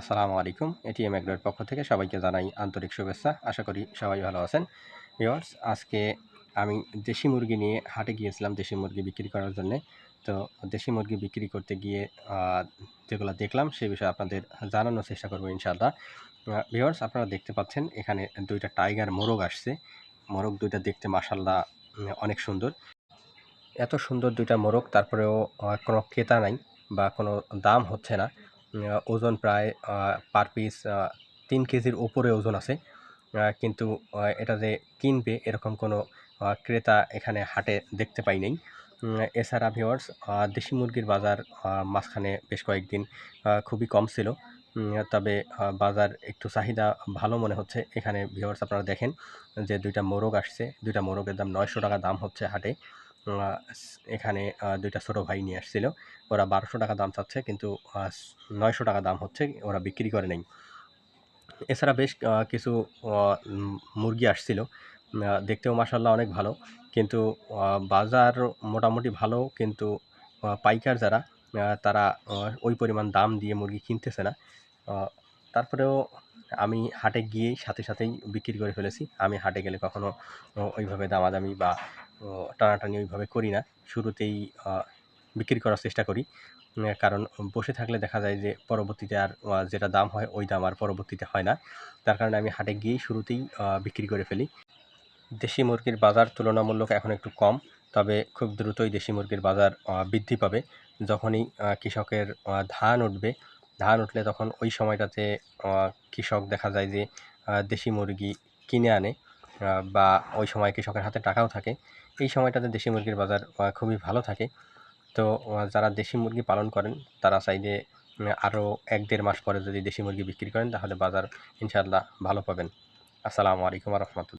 আসসালামু আলাইকুম এটিএম এগ্রোর পক্ষ থেকে সবাইকে জানাই আন্তরিক শুভেচ্ছা। আশা করি সবাই ভালো আছেন। ভিওয়ার্স আজকে আমি দেশি মুরগি নিয়ে হাটে গিয়েছিলাম, দেশি মুরগি বিক্রি করার জন্য। তো দেশি মুরগি বিক্রি করতে গিয়ে যেগুলো দেখলাম সেই বিষয়ে আপনাদের জানানোর চেষ্টা করব ইনশাআল্লাহ। ভিওয়ার্স আপনারা দেখতে পাচ্ছেন, এখানে দুইটা টাইগার মোরগ আসছে। মোরগ দুইটা দেখতে মাসাল্লাহ অনেক সুন্দর। এত সুন্দর দুইটা মোরগ, তারপরেও কোনো ক্রেতা নাই বা কোনো দাম হচ্ছে না। ওজন প্রায় পার পিস তিন কেজির ওপরে ওজন আছে। কিন্তু এটা যে কিনবে, এরকম কোনো ক্রেতা এখানে হাটে দেখতে পাই নাই। এছাড়া ভিওয়ার্স দেশি মুরগির বাজার মাঝখানে বেশ কয়েকদিন খুবই কম ছিল। তবে বাজার একটু চাহিদা ভালো মনে হচ্ছে। এখানে ভিওয়ার্স আপনারা দেখেন যে দুইটা মোরগ আসছে। দুইটা মোরগের দাম নয়শো টাকা দাম হচ্ছে হাটে। এখানে দুইটা ছোটো ভাই নিয়ে আসছিল। ওরা বারোশো টাকা দাম চাচ্ছে কিন্তু নয়শো টাকা দাম হচ্ছে ওরা বিক্রি করে নেই। এছাড়া বেশ কিছু মুরগি আসছিল। দেখতেও মাসাল্লাহ অনেক ভালো। কিন্তু বাজার মোটামুটি ভালো কিন্তু পাইকার যারা তারা ওই পরিমাণ দাম দিয়ে মুরগি কিনতেছে না। তারপরেও আমি হাটে গিয়েই সাথে সাথেই বিক্রি করে ফেলেছি। আমি হাটে গেলে কখনো আহ, ওইভাবে দামাদামি বা টানাটানি ওইভাবে করি না। শুরুতেই বিক্রি করার চেষ্টা করি। কারণ বসে থাকলে দেখা যায় যে পরবর্তীতে আর যেটা দাম হয় ওই দাম আর পরবর্তীতে হয় না। তার কারণে আমি হাটে গিয়েই শুরুতেই বিক্রি করে ফেলি। দেশি মুরগির বাজার তুলনামূলক এখন একটু কম, তবে খুব দ্রুতই দেশি মুরগির বাজার বৃদ্ধি পাবে। যখনই কৃষকের ধান উঠবে, ধান উঠলে তখন ওই সময়টাতে কৃষক দেখা যায় যে দেশি মুরগি কিনে আনে। বা ওই সময় কৃষকের হাতে টাকাও থাকে। এই সময়টাতে দেশি মুরগির বাজার খুবই ভালো থাকে। তো যারা দেশি মুরগি পালন করেন, তারা চাইলে আরও এক দেড় মাস পরে যদি দেশি মুরগি বিক্রি করেন, তাহলে বাজার ইনশাআল্লাহ ভালো পাবেন। আসসালামু আলাইকুম রহমতুল্লাহ।